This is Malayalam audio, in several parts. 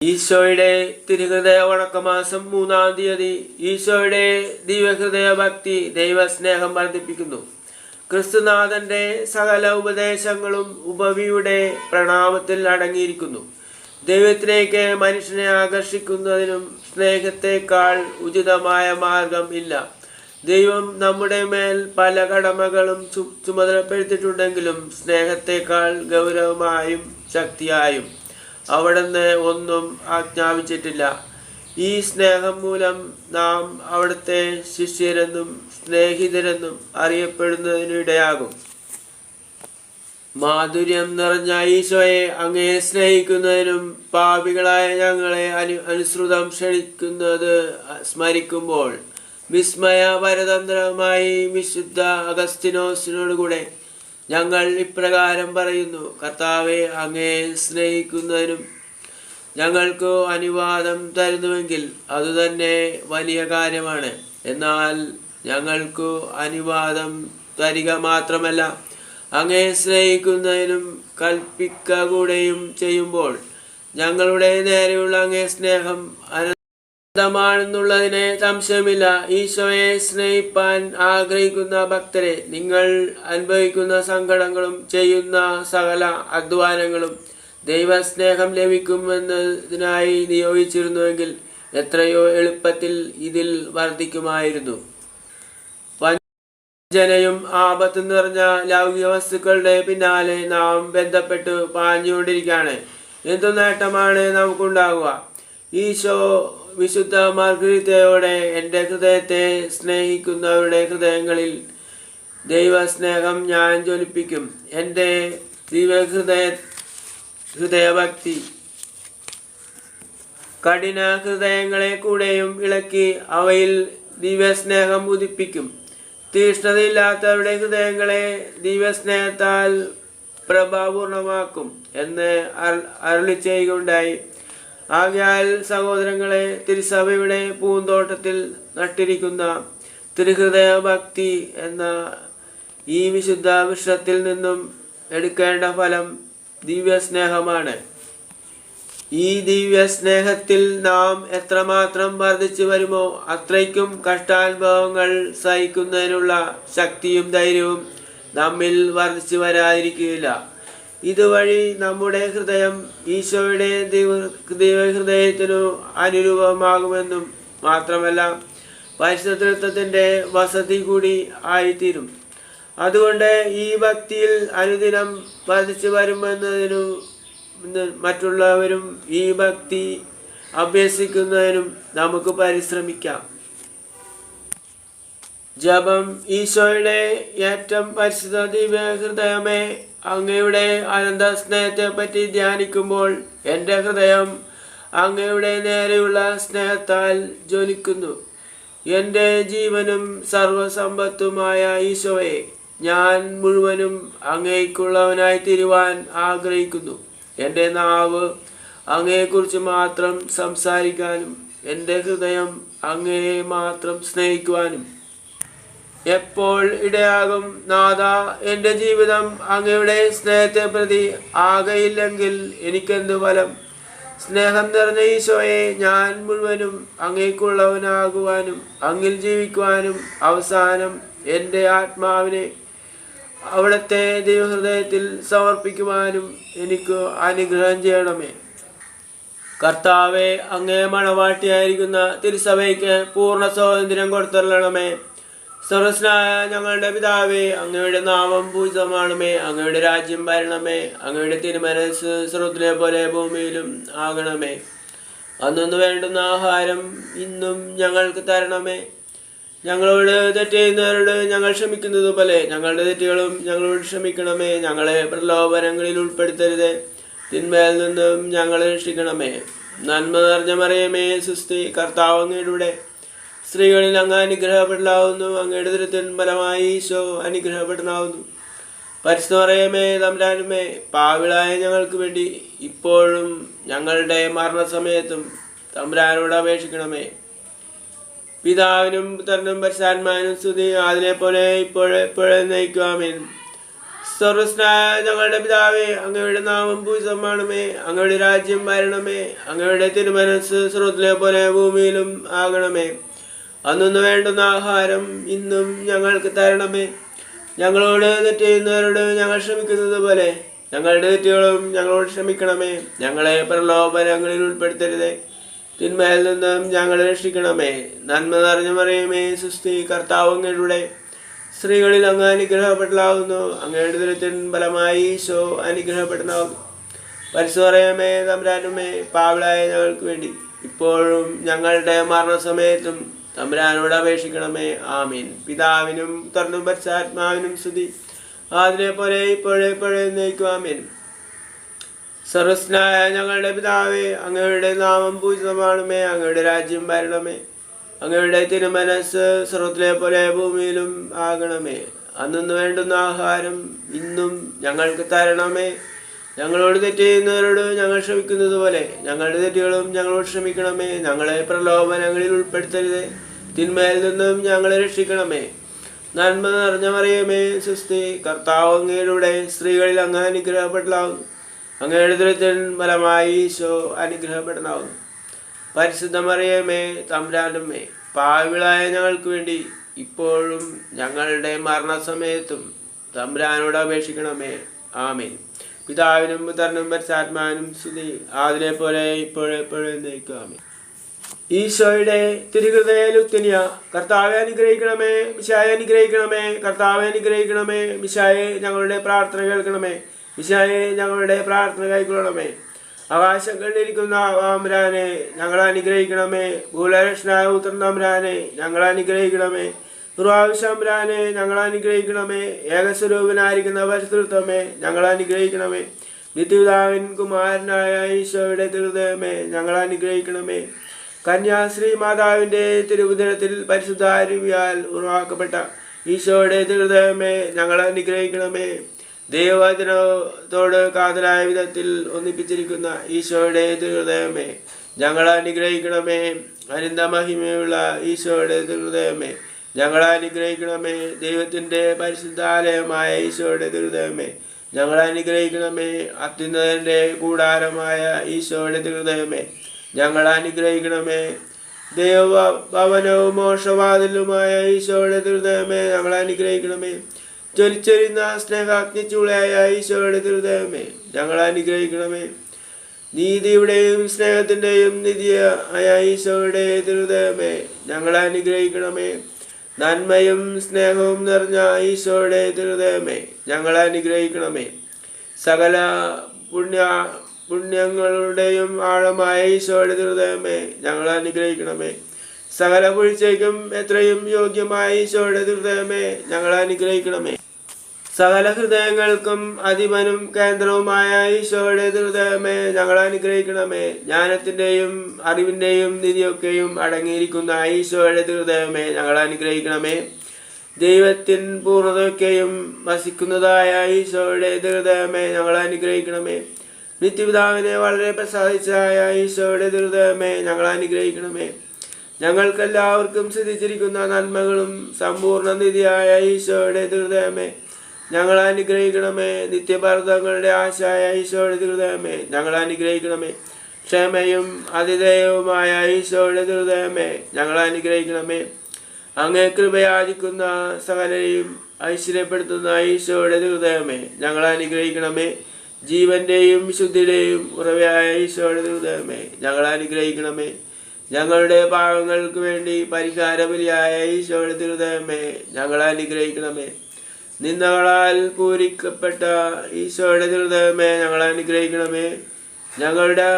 ഈശോയുടെ തിരുഹൃദയ വണക്കമാസം മൂന്നാം തീയതി ഈശോയുടെ ദിവ്യഹൃദയ ഭക്തി ദൈവസ്നേഹം വർദ്ധിപ്പിക്കുന്നു. ക്രിസ്തുനാഥന്റെ സകല ഉപദേശങ്ങളും ഉപവിയുടെ പ്രണാമത്തിൽ അടങ്ങിയിരിക്കുന്നു. ദൈവത്തിലേക്ക് മനുഷ്യനെ ആകർഷിക്കുന്നതിനും സ്നേഹത്തെക്കാൾ ഉചിതമായ മാർഗം ഇല്ല. ദൈവം നമ്മുടെ മേൽ പല കടമകളും ചുമതലപ്പെടുത്തിയിട്ടുണ്ടെങ്കിലും സ്നേഹത്തെക്കാൾ ഗൗരവമായും ശക്തിയായും അവിടുന്ന് ഒന്നും ആജ്ഞാപിച്ചിട്ടില്ല. ഈ സ്നേഹം മൂലം നാം അവിടുത്തെ ശിഷ്യരെന്നും സ്നേഹിതരെന്നും അറിയപ്പെടുന്നതിനിടയാകും. മാധുര്യം നിറഞ്ഞ ഈശോയെ അങ്ങേ സ്നേഹിക്കുന്നതിനും പാപികളായ ഞങ്ങളെ അനു അനുസൃതം ക്ഷണിക്കുന്നത് സ്മരിക്കുമ്പോൾ വിസ്മയ പരതന്ത്രമായി വിശുദ്ധ അഗസ്തിനോസിനോടുകൂടെ ഞങ്ങൾ ഇപ്രകാരം പറയുന്നു കർത്താവെ അങ്ങേ സ്നേഹിക്കുന്നതിനും ഞങ്ങൾക്ക് അനുവാദം തരുന്നുവെങ്കിൽ അതുതന്നെ വലിയ കാര്യമാണ്. എന്നാൽ ഞങ്ങൾക്ക് അനുവാദം തരിക മാത്രമല്ല അങ്ങേ സ്നേഹിക്കുന്നതിനും കൽപ്പിക്കുക കൂടെയും ചെയ്യുമ്പോൾ ഞങ്ങളുടെ നേരെയുള്ള അങ്ങേ സ്നേഹം അനന്തമാണെന്നുള്ളതിന് സംശയമില്ല. ഈശോയെ സ്നേഹിപ്പാൻ ആഗ്രഹിക്കുന്ന ഭക്തരെ നിങ്ങൾ അനുഭവിക്കുന്ന സങ്കടങ്ങളും ചെയ്യുന്ന സകല അധ്വാനങ്ങളും ദൈവസ്നേഹം ലഭിക്കുമെന്നതിനായി നിയോഗിച്ചിരുന്നുവെങ്കിൽ എത്രയോ എളുപ്പത്തിൽ ഇതിൽ വർദ്ധിക്കുമായിരുന്നു. ജനയും ആപത്ത് നിറഞ്ഞ ലൗകിക വസ്തുക്കളുടെ പിന്നാലെ നാം ബന്ധപ്പെട്ട് പാഞ്ഞുകൊണ്ടിരിക്കുകയാണ്. എന്തു നേട്ടമാണ് നമുക്കുണ്ടാകുക ഈശോ വിശുദ്ധ മാർഗരീതയോടെ എന്റെ ഹൃദയത്തെ സ്നേഹിക്കുന്നവരുടെ ഹൃദയങ്ങളിൽ ദൈവസ്നേഹം ഞാൻ ജ്വലിപ്പിക്കും. എന്റെ ദിവ്യഹൃദയ ഹൃദയഭക്തി കഠിന ഹൃദയങ്ങളെ കൂടെയും ഇളക്കി അവയിൽ ദിവ്യസ്നേഹം ഉദിപ്പിക്കും. തീഷ്ണതയില്ലാത്തവരുടെ ഹൃദയങ്ങളെ ദിവ്യസ്നേഹത്താൽ പ്രഭാപൂർണമാക്കും എന്ന് അര- അരുളി ആകയാൽ സഹോദരങ്ങളെ തിരുസഭയുടെ പൂന്തോട്ടത്തിൽ നട്ടിരിക്കുന്ന തിരുഹൃദയ ഭക്തി എന്ന ഈ വിശുദ്ധ വിഷത്തിൽ നിന്നും എടുക്കേണ്ട ഫലം ദിവ്യസ്നേഹമാണ്. ഈ ദിവ്യസ്നേഹത്തിൽ നാം എത്രമാത്രം വർദ്ധിച്ചു വരുമോ അത്രയ്ക്കും കഷ്ടാനുഭവങ്ങൾ സഹിക്കുന്നതിനുള്ള ശക്തിയും ധൈര്യവും നമ്മിൽ വർദ്ധിച്ചു വരാതിരിക്കുകയില്ല. ഇതുവഴി നമ്മുടെ ഹൃദയം ഈശോയുടെ ദൈവഹൃദയത്തിനു അനുരൂപമാകുമെന്നും മാത്രമല്ല പരിശുദ്ധത്വത്തിന്റെ വസതി കൂടി ആയിത്തീരും. അതുകൊണ്ട് ഈ ഭക്തിയിൽ അനുദിനം വർദ്ധിച്ചു വരുമെന്നതിനു മറ്റുള്ളവരും ഈ ഭക്തി അഭ്യസിക്കുന്നതിനും നമുക്ക് പരിശ്രമിക്കാം. ജപം ഈശോയുടെ ഏറ്റവും പരിശുദ്ധ ദിവ്യ ഹൃദയമേ അങ്ങയുടെ അനന്ത സ്നേഹത്തെ പറ്റി ധ്യാനിക്കുമ്പോൾ എന്റെ ഹൃദയം അങ്ങയുടെ നേരെയുള്ള സ്നേഹത്താൽ ജ്വലിക്കുന്നു. എന്റെ ജീവനും സർവസമ്പത്തുമായ ഈശോയെ ഞാൻ മുഴുവനും അങ്ങേക്കുള്ളവനായി തീരുവാൻ ആഗ്രഹിക്കുന്നു. എന്റെ നാവ് അങ്ങയെക്കുറിച്ച് മാത്രം സംസാരിക്കാനും എന്റെ ഹൃദയം അങ്ങയെ മാത്രം സ്നേഹിക്കുവാനും എപ്പോൾ ഇടയാകും നാഥ? എന്റെ ജീവിതം അങ്ങയുടെ സ്നേഹത്തെ പ്രതി ആകയില്ലെങ്കിൽ എനിക്കെന്ത് ഫലം? സ്നേഹം നിറഞ്ഞ ഈശോയെ ഞാൻ മുഴുവനും അങ്ങേക്കുള്ളവനാകുവാനും അങ്ങിൽ ജീവിക്കുവാനും അവസാനം എന്റെ ആത്മാവിനെ അവിടുത്തെ ദൈവഹൃദയത്തിൽ സമർപ്പിക്കുവാനും എനിക്ക് അനുഗ്രഹം ചെയ്യണമേ. കർത്താവെ അങ്ങേ മണവാട്ടിയായിരിക്കുന്ന തിരുസഭയ്ക്ക് പൂർണ സ്വാതന്ത്ര്യം കൊടുത്തരണമേ സർവസ്നായ ഞങ്ങളുടെ പിതാവേ അങ്ങയുടെ നാമം പൂജിതമാണമേ അങ്ങയുടെ രാജ്യം ഭരണമേ അങ്ങയുടെ തിരുമനസ് സ്രോത്തിനെ പോലെ ഭൂമിയിലും ആകണമേ. അന്നു വേണ്ടുന്ന ആഹാരം ഇന്നും ഞങ്ങൾക്ക് തരണമേ. ഞങ്ങളോട് തെറ്റ് ചെയ്യുന്നവരോട് ഞങ്ങൾ ക്ഷമിക്കുന്നത് പോലെ ഞങ്ങളുടെ തെറ്റുകളും ഞങ്ങളോട് ക്ഷമിക്കണമേ. ഞങ്ങളെ പ്രലോഭനങ്ങളിൽ ഉൾപ്പെടുത്തരുത്. തിന്മയിൽ നിന്നും ഞങ്ങളെ രക്ഷിക്കണമേ. നന്മ നിറഞ്ഞ മറിയമേ സുസ്തി കർത്താവ് സ്ത്രീകളിൽ അങ്ങ് അനുഗ്രഹപ്പെടലാവുന്നു. അങ്ങയുടെ ദുരിതൻ ഫലമായി ഈശോ അനുഗ്രഹപ്പെടലാവുന്നു. പരിശുദ്ധ തമ്പരാനുമേ പാവിളായ ഞങ്ങൾക്ക് വേണ്ടി ഇപ്പോഴും ഞങ്ങളുടെ മരണസമയത്തും തമ്പുരാനോട് അപേക്ഷിക്കണമേ. പിതാവിനും പുത്രനും പരിശാന്മാനും സ്തുതി. അതിനെ പോലെ ഇപ്പോഴെപ്പോഴും നയിക്കുവാമേൻ സർവസ്നായ ഞങ്ങളുടെ പിതാവേ അങ്ങയുടെ നാമം ഭൂസമാണമേ അങ്ങയുടെ രാജ്യം വരണമേ. അങ്ങയുടെ തിരുമനസ് സ്രോത്തിലെ പോലെ ഭൂമിയിലും ആകണമേ. അന്നു വേണ്ടുന്ന ആഹാരം ഇന്നും ഞങ്ങൾക്ക് തരണമേ. ഞങ്ങളോട് തെറ്റ് ചെയ്യുന്നവരോട് ഞങ്ങൾ ക്ഷമിക്കുന്നത് പോലെ ഞങ്ങളുടെ തെറ്റുകളും ഞങ്ങളോട് ക്ഷമിക്കണമേ. ഞങ്ങളെ പ്രലോഭനങ്ങളിൽ ഉൾപ്പെടുത്തരുതേ. തിന്മയിൽ നിന്നും ഞങ്ങളെ രക്ഷിക്കണമേ. നന്മ നിറഞ്ഞു മറിയമേ സുസ്തി കർത്താവങ്ങളുടെ സ്ത്രീകളിൽ അങ്ങ് അനുഗ്രഹപ്പെടലാകുന്നു അങ്ങയുടെ ദുരിതൻ ഫലമായി ഈശോ അനുഗ്രഹപ്പെടുന്നതാകുന്നു പരിസരമേ തമ്പുരാനുമേ പാവളായ ഞങ്ങൾക്ക് വേണ്ടി. ഇപ്പോഴും ഞങ്ങളുടെ മരണസമയത്തും തമ്പുരാനോട് അപേക്ഷിക്കണമേ. ആമീൻ. പിതാവിനും തുറന്നും പരിശാത്മാവിനും സ്തുതി. അതിനെ പോലെ ഇപ്പോഴേ ഇപ്പോഴേ നയിക്കും ആമീൻ. സർവസ്നായ ഞങ്ങളുടെ പിതാവേ അങ്ങയുടെ നാമം പൂജിതമാണമേ അങ്ങയുടെ രാജ്യം വരണമേ അങ്ങയുടെ തിരുമനസ് സ്രോത്തിലെ പോലെ ഭൂമിയിലും ആകണമേ. അന്നു വേണ്ടുന്ന ആഹാരം ഇന്നും ഞങ്ങൾക്ക് തരണമേ. ഞങ്ങളോട് തെറ്റ് ചെയ്യുന്നവരോട് ഞങ്ങൾ ക്ഷമിക്കുന്നത് പോലെ ഞങ്ങളുടെ തെറ്റുകളും ഞങ്ങളോട് ക്ഷമിക്കണമേ. ഞങ്ങളെ പ്രലോഭനങ്ങളിൽ ഉൾപ്പെടുത്തരുതേ. തിന്മയിൽ നിന്നും ഞങ്ങളെ രക്ഷിക്കണമേ. നന്മ നിറഞ്ഞ മറിയമേ സുസ്തി. കർത്താവ് അങ്ങയുടെ സ്ത്രീകളിൽ അങ്ങ് അനുഗ്രഹപ്പെടലാവുന്നു അങ്ങയുടെ ദുരിതൻ ഫലമായി ഈശോ അനുഗ്രഹപ്പെടലാവുന്നു പരിശുദ്ധ മറിയമേ തമ്പ്രാന്റമ്മേ പാവിളായ ഞങ്ങൾക്ക് വേണ്ടി ഇപ്പോഴും ഞങ്ങളുടെ മരണസമയത്തും തമ്പ്രാനോട് അപേക്ഷിക്കണമേ. ആമേൻ. പിതാവിനും പുത്രനും പരിശാത്മാനും സ്തുതി. അതിനെ പോലെ ഇപ്പോഴെപ്പോഴും നയിക്കാമേ ഈശോയുടെ തിരുഹൃദയലുത്തിനിയ കർത്താവെ അനുഗ്രഹിക്കണമേ മിശായെ അനുഗ്രഹിക്കണമേ കർത്താവെ അനുഗ്രഹിക്കണമേ മിശായെ ഞങ്ങളുടെ പ്രാർത്ഥന കേൾക്കണമേ മിശായെ ഞങ്ങളുടെ പ്രാർത്ഥന കൈക്കൊള്ളണമേ. ആകാശങ്ങളിലിരിക്കുന്ന വാമരാനെ ഞങ്ങൾ അനുഗ്രഹിക്കണമേ ഭൂലരക്ഷനായ ഉത്തരനാമരാനെ ഞങ്ങൾ അനുഗ്രഹിക്കണമേ ദുർവാവശ്യാമരാനെ ഞങ്ങൾ അനുഗ്രഹിക്കണമേ ഏകസ്വരൂപനായിരിക്കുന്ന പരിശുദ്ധമേ ഞങ്ങൾ അനുഗ്രഹിക്കണമേ. നിത്യപിതാവിൻ കുമാരനായ ഈശോയുടെ തിരുദയമേ ഞങ്ങൾ അനുഗ്രഹിക്കണമേ. കന്യാശ്രീ മാതാവിന്റെ പരിശുദ്ധ പരിശുദ്ധാരുവിയാൽ ഉറവാക്കപ്പെട്ട ഈശോയുടെ തിരുദയമേ ഞങ്ങളെ അനുഗ്രഹിക്കണമേ. ദൈവവചനത്തോട് കാതലായ വിധത്തിൽ ഒന്നിപ്പിച്ചിരിക്കുന്ന ഈശോയുടെ തിരുദയമേ ഞങ്ങളെ അനുഗ്രഹിക്കണമേ. അനന്ത മഹിമയുള്ള ഈശോയുടെ തിരുദയമേ ഞങ്ങളെ അനുഗ്രഹിക്കണമേ. ദൈവത്തിന്റെ പരിശുദ്ധാലയമായ ഈശോയുടെ തിരുദയമേ ഞങ്ങളെ അനുഗ്രഹിക്കണമേ. അത്യുന്നതന്റെ കൂടാരമായ ഈശോയുടെ തിരുദയമേ ഞങ്ങളെ അനുഗ്രഹിക്കണമേ. ദേവ ഭവനവും മോക്ഷവാതിലുമായ ഈശോയുടെ ഹൃദയമേ ഞങ്ങൾ അനുഗ്രഹിക്കണമേ. ജ്വലിച്ചൊരുന്ന സ്നേഹാഗ്നി ചൂളയായ ഈശോയുടെ ഹൃദയമേ ഞങ്ങൾ അനുഗ്രഹിക്കണമേ. നീതിയുടെയും സ്നേഹത്തിന്റെയും നിധിയായ ഈശോയുടെ ഹൃദയമേ ഞങ്ങൾ അനുഗ്രഹിക്കണമേ. നന്മയും സ്നേഹവും നിറഞ്ഞ ഈശോയുടെ ഹൃദയമേ ഞങ്ങൾ അനുഗ്രഹിക്കണമേ. സകല പുണ്യ പുണ്യങ്ങളുടെയും ആഴമായ ഈശോയുടെ ഹൃദയമേ ഞങ്ങൾ അനുഗ്രഹിക്കണമേ. സകല വീഴ്ചയ്ക്കും എത്രയും യോഗ്യമായ ഈശോയുടെ ഹൃദയമേ ഞങ്ങൾ അനുഗ്രഹിക്കണമേ. സകല ഹൃദയങ്ങൾക്കും അധിപനും കേന്ദ്രവുമായ ഈശോയുടെ ഹൃദയമേ ഞങ്ങൾ അനുഗ്രഹിക്കണമേ. ജ്ഞാനത്തിന്റെയും അറിവിന്റെയും നിധിയൊക്കെയും അടങ്ങിയിരിക്കുന്ന ഈശോയുടെ ഹൃദയമേ ഞങ്ങൾ അനുഗ്രഹിക്കണമേ. ദൈവത്തിൻ പൂർണതയൊക്കെയും വസിക്കുന്നതായ ഈശോയുടെ ഹൃദയമേ ഞങ്ങൾ അനുഗ്രഹിക്കണമേ. നിത്യപിതാവിനെ വളരെ പ്രസാദിച്ചായ ഈശോയുടെ ദുരിതമേ ഞങ്ങൾ അനുഗ്രഹിക്കണമേ. ഞങ്ങൾക്കെല്ലാവർക്കും സിദ്ധിച്ചിരിക്കുന്ന നന്മകളും സമ്പൂർണ നിധിയായ ഈശോയുടെ ദുരിതമേ. ഞങ്ങൾ അനുഗ്രഹിക്കണമേ. നിത്യഭാരതങ്ങളുടെ ആശായ ഈശോയുടെ ദുരിതമേ. ഞങ്ങൾ അനുഗ്രഹിക്കണമേ. ക്ഷമയും അതിഥേയവുമായ ഈശോയുടെ ദുരിതമേ. ഞങ്ങൾ അനുഗ്രഹിക്കണമേ. അങ്ങേ കൃപയാചിക്കുന്ന സകലരെയും ഐശ്വര്യപ്പെടുത്തുന്ന ഈശോയുടെ ദുരിതമേ. ഞങ്ങൾ അനുഗ്രഹിക്കണമേ. ജീവന്റെയും വിശുദ്ധിയുടെയും ഉറവയായ ഈശോയുടെ ഞങ്ങൾ അനുഗ്രഹിക്കണമേ. ഞങ്ങളുടെ പാവങ്ങൾക്ക് വേണ്ടി പരിഹാരബലിയായ ഈശോയുടെ ഹൃദയമേ ഞങ്ങൾ അനുഗ്രഹിക്കണമേ. നിന്നകളാൽ പൂരിക്കപ്പെട്ട ഈശോയുടെ ഹൃദയമേ ഞങ്ങൾ അനുഗ്രഹിക്കണമേ. ഞങ്ങളുടെ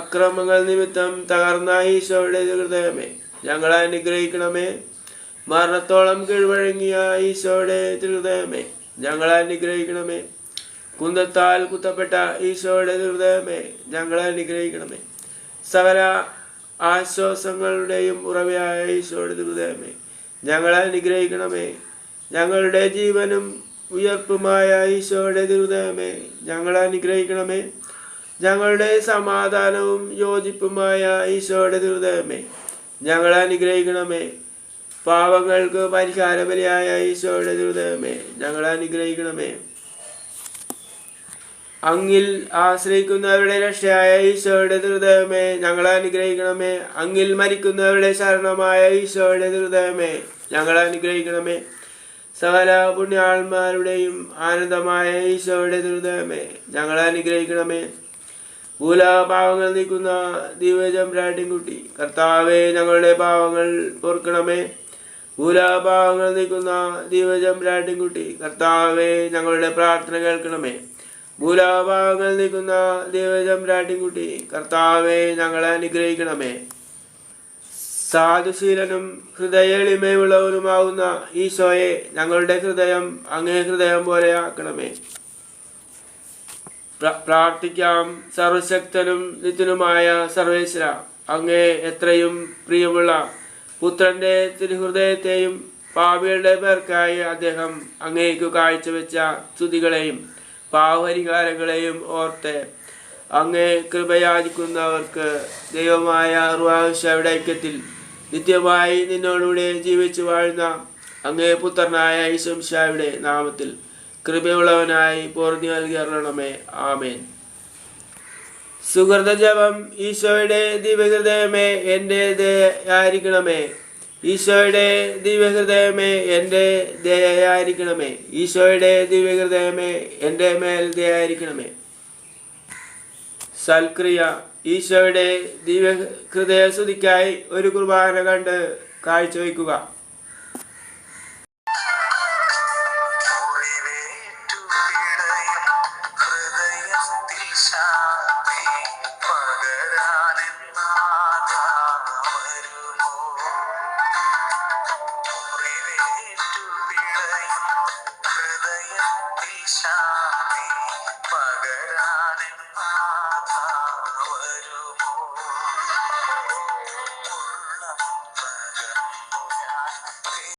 അക്രമങ്ങൾ നിമിത്തം തകർന്ന ഈശോയുടെ ഹൃദയമേ ഞങ്ങളെ അനുഗ്രഹിക്കണമേ. മരണത്തോളം കീഴ്വഴങ്ങിയ ഈശോയുടെ ഹൃദയമേ ഞങ്ങളെ അനുഗ്രഹിക്കണമേ. കുന്തത്താൽ കുത്തപ്പെട്ട ഈശോയുടെ ഹൃദയമേ ഞങ്ങളെ അനുഗ്രഹിക്കണമേ. സകല ആശ്വാസങ്ങളുടെയും ഉറവയായ ഈശോയുടെ ഹൃദയമേ ഞങ്ങളെ അനുഗ്രഹിക്കണമേ. ഞങ്ങളുടെ ജീവനും ഉയർപ്പുമായ ഈശോയുടെ ഹൃദയമേ ഞങ്ങളെ അനുഗ്രഹിക്കണമേ. ഞങ്ങളുടെ സമാധാനവും യോജിപ്പുമായ ഈശോയുടെ ഹൃദയമേ ഞങ്ങളെ അനുഗ്രഹിക്കണമേ. പാവങ്ങൾക്ക് പരിഹാരപരിയായ ഈശോയുടെ ഹൃദയമേ ഞങ്ങളെ അനുഗ്രഹിക്കണമേ. അങ്ങിൽ ആശ്രയിക്കുന്നവരുടെ രക്ഷയായ ഈശോയുടെ ഹൃദയമേ ഞങ്ങളെ അനുഗ്രഹിക്കണമേ. അങ്ങിൽ മരിക്കുന്നവരുടെ ശരണമായ ഈശോയുടെ ഹൃദയമേ ഞങ്ങളെ അനുഗ്രഹിക്കണമേ. സകല പുണ്യാത്മാരുടെയും ആനന്ദമായ ഈശോയുടെ ഹൃദയമേ ഞങ്ങളെ അനുഗ്രഹിക്കണമേ. ഭൂലാഭാവങ്ങൾ നീക്കുന്ന ദിവ്യചമ്പ്രാട്ടിൻകുട്ടി കർത്താവെ ഞങ്ങളുടെ പാവങ്ങൾ പൊറുക്കണമേ. ഭൂലാഭാവങ്ങൾ നീക്കുന്ന ദിവ്യചമ്പ്രാട്ടിൻകുട്ടി കർത്താവെ ഞങ്ങളുടെ പ്രാർത്ഥന കേൾക്കണമേ. ഭൂലാപാവങ്ങൾ നിൽക്കുന്ന ദിവ്യചമ്പ്രാട്ടിൻകുട്ടി കർത്താവെ ഞങ്ങളെ അനുഗ്രഹിക്കണമേ. സാധുശീലനും ഹൃദയ എളിമയുള്ളവനുമാകുന്ന ഈശോയെ ഞങ്ങളുടെ ഹൃദയം അങ്ങേ ഹൃദയം പോലെ ആക്കണമേ. പ്രാർത്ഥിക്കാം സർവശക്തനും നിത്യനുമായ സർവേശ്വര. അങ്ങേ എത്രയും പ്രിയമുള്ള പുത്രന്റെ തിരുഹൃദയത്തെയും പാപികളുടെ പേർക്കായി അദ്ദേഹം അങ്ങേക്കു കാഴ്ചവെച്ച സ്തുതികളെയും പാവപരിഹാരങ്ങളെയും ഓർത്ത് അങ്ങേ കൃപയാചിക്കുന്നവർക്ക് ദൈവമായ റുവാശയുടെ ഐക്യത്തിൽ നിത്യമായി നിന്നോടുകൂടെ ജീവിച്ചു വാഴുന്ന അങ്ങേ പുത്രനായ ഈശംഷയുടെ നാമത്തിൽ കൃപയുള്ളവനായി പൂർണി നൽകിയറണമേ ആമേൻ. സുഹൃതജപം ഈശോയുടെ ദിവ്യഹൃദയമേ എന്റെ ദയായിരിക്കണമേ ഈശോയുടെ ദിവ്യഹൃദയമേ എന്റെ ദയായിരിക്കണമേ. ഈശോയുടെ ദിവ്യഹൃദയമേ എന്റെ മേൽ ദയായിരിക്കണമേ. സൽക്രിയ ഈശോയുടെ ദിവ്യ ഹൃദയസ്തുതിക്കായി ഒരു കുർബാന കണ്ട് കാഴ്ചവെക്കുക